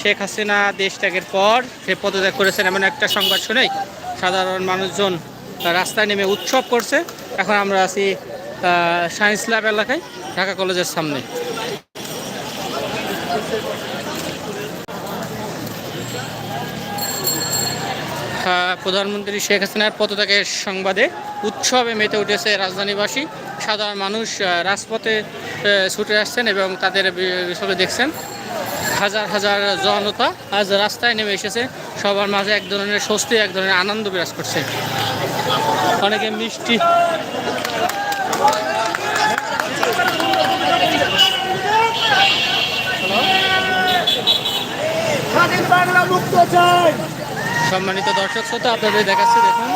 শেখ হাসিনা দেশ ত্যাগের পর সে পদত্যাগ করেছেন এমন একটা সংবাদ শুনেই সাধারণ মানুষজন রাস্তায় নেমে উৎসব করছে। এখন আমরা আছি সায়েন্স ল্যাব এলাকায়, ঢাকা কলেজের সামনে। প্রধানমন্ত্রী শেখ হাসিনার পদত্যাগের সংবাদে উৎসবে মেতে উঠেছে রাজধানীবাসী। সাধারণ মানুষ রাজপথে ছুটে আসছেন এবং তাদের বিষয়ে দেখছেন। হাজার হাজার জনতা আজ রাস্তায় নেমে এসেছে। সবার মাঝে এক ধরনের স্বস্তি, এক ধরনের আনন্দ বিরাজ করছে। অনেকে মিষ্টি সম্মানিত দর্শক শ্রোতা, আপনাদের দেখাচ্ছে, দেখুন।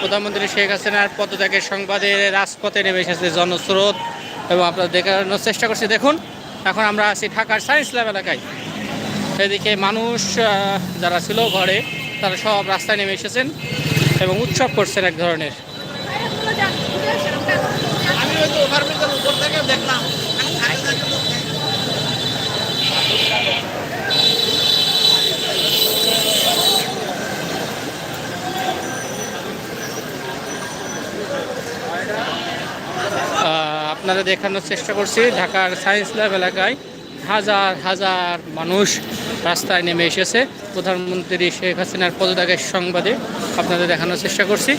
প্রধানমন্ত্রী শেখ হাসিনার পদত্যাগের সংবাদে রাজপথে নেমে এসেছে জনস্রোত এবং আপনারা দেখানোর চেষ্টা করছি। দেখুন, এখন আমরা আছি ঢাকার সায়েন্স ল্যাব এলাকায়। এদিকে মানুষ যারা ছিল ঘরে, তারা সব রাস্তায় নেমে এসেছেন এবং উৎসব করছেন এক ধরনের আমি ওই তো ওভারব্রিজের উপর থেকে দেখলাম আহ, আপনারা দেখানোর চেষ্টা করছি। ঢাকার সায়েন্স ল্যাব এলাকায় হাজার হাজার মানুষ রাস্তায় নেমে এসেছে। প্রধানমন্ত্রী শেখ হাসিনার পদত্যাগের সংবাদে আপনাদের দেখানোর চেষ্টা করছি।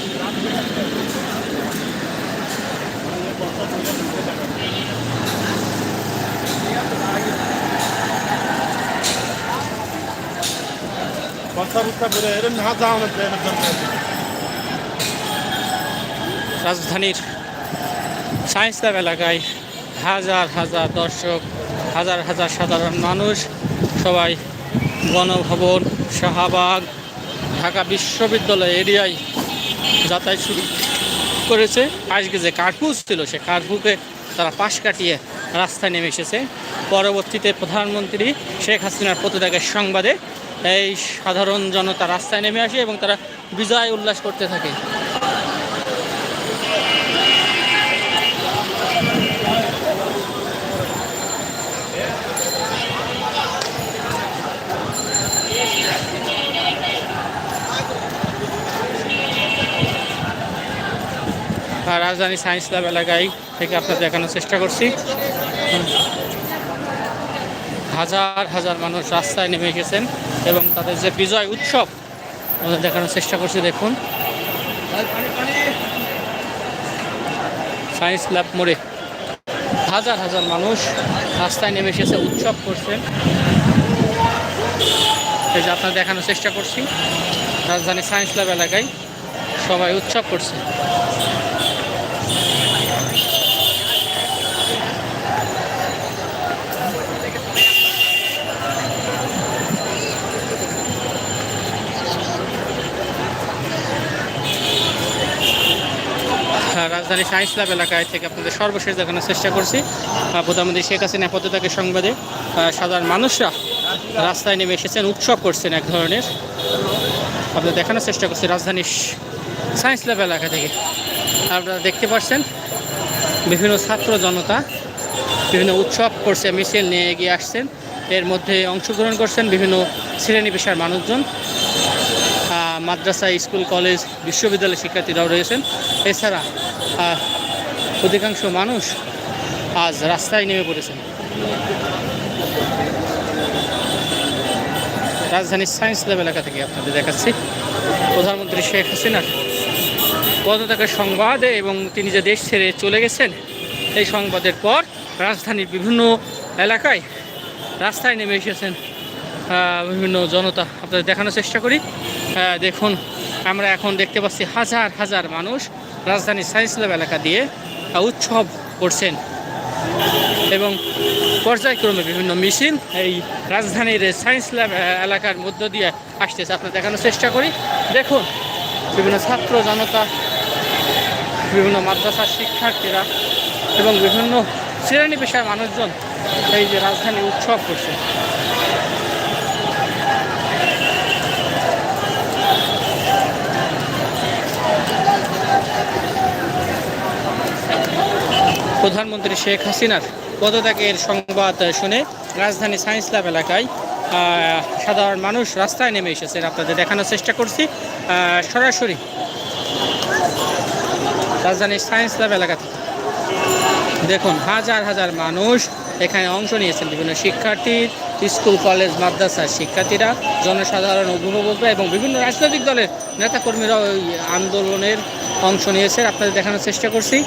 রাজধানীর সায়েন্স এলাকায় হাজার হাজার দর্শক, হাজার হাজার সাধারণ মানুষ, সবাই গণভবন শাহবাগ, ঢাকা বিশ্ববিদ্যালয় এরিয়ায় যাতায়াত শুরু করেছে। আজকে যে কার্ফিউ ছিল, সে কার্ফিউকে তারা পাশ কাটিয়ে রাস্তায় নেমে এসেছে। পরবর্তীতে প্রধানমন্ত্রী শেখ হাসিনার পদত্যাগের সংবাদে এই সাধারণ জনতা রাস্তায় নেমে আসে এবং তারা বিজয় উল্লাস করতে থাকে। রাজধানী সায়েন্স ল্যাব এলাকায় থেকে আপনার দেখানোর চেষ্টা করছি। হাজার হাজার মানুষ রাস্তায় নেমে গেছেন এবং তাদের যে বিজয় উৎসব, ওদের দেখানোর চেষ্টা করছি, দেখুন। সায়েন্স ল্যাব মোড়ে হাজার হাজার মানুষ রাস্তায় নেমে এসেছে, উৎসব করছেন। এই যে আপনার দেখানোর চেষ্টা করছি, রাজধানী সায়েন্স ল্যাব এলাকায় সবাই উৎসব করছে। রাজধানী সায়েন্স ল্যাব এলাকায় থেকে আপনাদের সর্বশেষ দেখানোর চেষ্টা করছি। প্রধানমন্ত্রী শেখ হাসিনা পদত্যাগের সংবাদে সাধারণ মানুষরা রাস্তায় নেমে এসেছেন, উৎসব করছেন এক ধরনের। আপনাদের দেখানোর চেষ্টা করছি রাজধানীর সায়েন্স ল্যাব এলাকা থেকে। আপনারা দেখতে পাচ্ছেন, বিভিন্ন ছাত্র জনতা বিভিন্ন উৎসব করছে, মিছিল নিয়ে এগিয়ে আসছেন। এর মধ্যে অংশগ্রহণ করছেন বিভিন্ন শ্রেণি পেশার মানুষজন। মাদ্রাসা, স্কুল, কলেজ, বিশ্ববিদ্যালয়ের শিক্ষার্থীরাও রয়েছেন। এছাড়া অধিকাংশ মানুষ আজ রাস্তায় নেমে পড়েছেন। রাজধানীর সায়েন্স ল্যাব এলাকা থেকে আপনাদের দেখাচ্ছি। প্রধানমন্ত্রী শেখ হাসিনার পদত্যাগের সংবাদে এবং তিনি যে দেশ ছেড়ে চলে গেছেন, এই সংবাদের পর রাজধানীর বিভিন্ন এলাকায় রাস্তায় নেমে এসেছেন বিভিন্ন জনতা। আপনাদের দেখানোর চেষ্টা করি। দেখুন, আমরা এখন দেখতে পাচ্ছি হাজার হাজার মানুষ রাজধানীর সায়েন্স ল্যাব এলাকা দিয়ে উৎসব করছেন। এবং পর্যায়ক্রমে বিভিন্ন মিছিল এই রাজধানীর সায়েন্স ল্যাব এলাকার মধ্য দিয়ে আসতেছে। আপনার দেখানোর চেষ্টা করি। দেখুন, বিভিন্ন ছাত্র জনতা, বিভিন্ন মাদ্রাসার শিক্ষার্থীরা এবং বিভিন্ন শ্রেণি পেশার মানুষজন এই যে রাজধানী উৎসব করছে। প্রধানমন্ত্রী শেখ হাসিনার পদত্যাগের সংবাদ শুনে রাজধানী সায়েন্স ল্যাব এলাকায় সাধারণ মানুষ রাস্তায় নেমে এসেছেন। আপনাদের দেখানোর চেষ্টা করছি। সরাসরি রাজধানীর সায়েন্স ল্যাব এলাকা থেকে। দেখুন, হাজার হাজার মানুষ এখানে অংশ নিয়েছেন বিভিন্ন শিক্ষার্থী, স্কুল, কলেজ, মাদ্রাসার শিক্ষার্থীরা, জনসাধারণ অভিভাবকরা এবং বিভিন্ন রাজনৈতিক দলের নেতাকর্মীরা ওই আন্দোলনের অংশ নিয়েছে আপনাদের দেখানোর চেষ্টা করছি।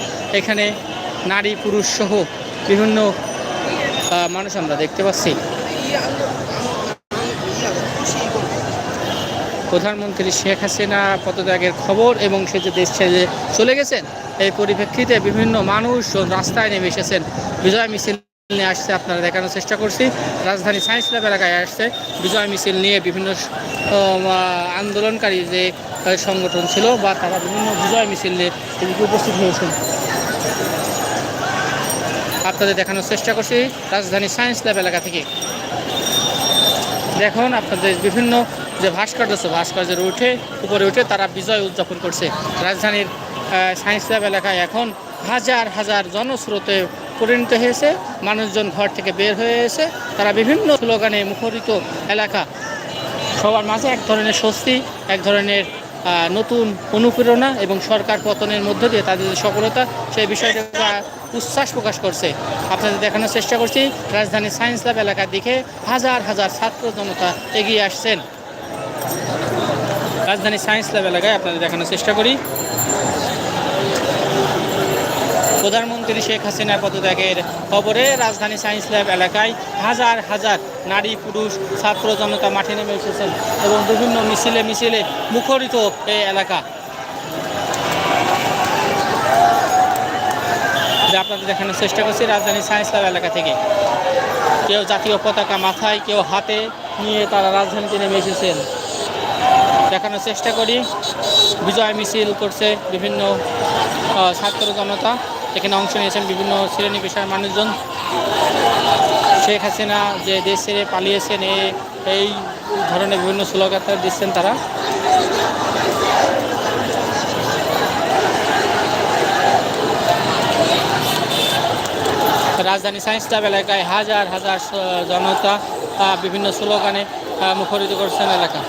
এখানে নারী, পুরুষ সহ বিভিন্ন মানুষ আমরা দেখতে পাচ্ছি। প্রধানমন্ত্রী শেখ হাসিনা পদত্যাগের খবর এবং সে যে দেশ ছেড়ে চলে গেছেন এই পরিপ্রেক্ষিতে বিভিন্ন মানুষ রাস্তায় নেমে এসেছেন। বিজয় মিছিল নিয়ে আসছে, আপনারা দেখানোর চেষ্টা করছি। রাজধানী সায়েন্স ল্যাব এলাকায় আসছে। বিজয় মিছিল নিয়ে বিভিন্ন আন্দোলনকারী যে সংগঠন ছিল বা তারা বিভিন্ন বিজয় মিছিল নিয়ে উপস্থিত হয়েছেন। আপনাদের দেখানোর চেষ্টা করছি রাজধানী সায়েন্স ল্যাব এলাকা থেকে। দেখুন, আপনাদের বিভিন্ন যে ভাস্কর্য আছে, ভাস্কর্যের উঠে, উপরে উঠে তারা বিজয় উদযাপন করছে। রাজধানীর সায়েন্স ল্যাব এলাকায় এখন হাজার হাজার জনস্রোতে পরিণত হয়েছে। মানুষজন ঘর থেকে বের হয়ে এসে তারা বিভিন্ন স্লোগানে মুখরিত এলাকা। সবার মাঝে এক ধরনের স্বস্তি, এক ধরনের নতুন অনুপ্রেরণা এবং সরকার পতনের মধ্য দিয়ে তাদের যে সফলতা, সেই বিষয়টা উচ্ছ্বাস প্রকাশ করছে। আপনাদের দেখানোর চেষ্টা করছি, রাজধানী সায়েন্স ল্যাব এলাকার দিকে হাজার হাজার ছাত্র জনতা এগিয়ে আসছেন। রাজধানী সায়েন্স ল্যাব এলাকায় আপনাদের দেখানোর চেষ্টা করি। প্রধানমন্ত্রী শেখ হাসিনার পদত্যাগের খবরে রাজধানী সায়েন্স ল্যাব এলাকায় হাজার হাজার নারী, পুরুষ, ছাত্র জনতা মাঠে নেমে এসেছেন এবং বিভিন্ন মিছিলে মিছিলে মুখরিত এই এলাকা। যা আপনাদের দেখানোর চেষ্টা করছি রাজধানী সায়েন্স ল্যাব এলাকা থেকে। কেউ জাতীয় পতাকা মাথায়, কেউ হাতে নিয়ে তারা রাজধানীতে নেমে এসেছেন। দেখানোর চেষ্টা করি। বিজয় মিছিল করছে বিভিন্ন ছাত্র জনতা। এখানে অংশ নিয়েছেন বিভিন্ন শ্রেণি পেশার মানুষজন। শেখ হাসিনা যে দেশ ছেড়ে পালিয়েছেন এই ধরনের বিভিন্ন স্লোগান দিচ্ছেন তারা। রাজধানী সায়েন্স ক্লাব এলাকায় হাজার হাজার জনতা বিভিন্ন স্লোগানে মুখরিত করছেন এলাকা।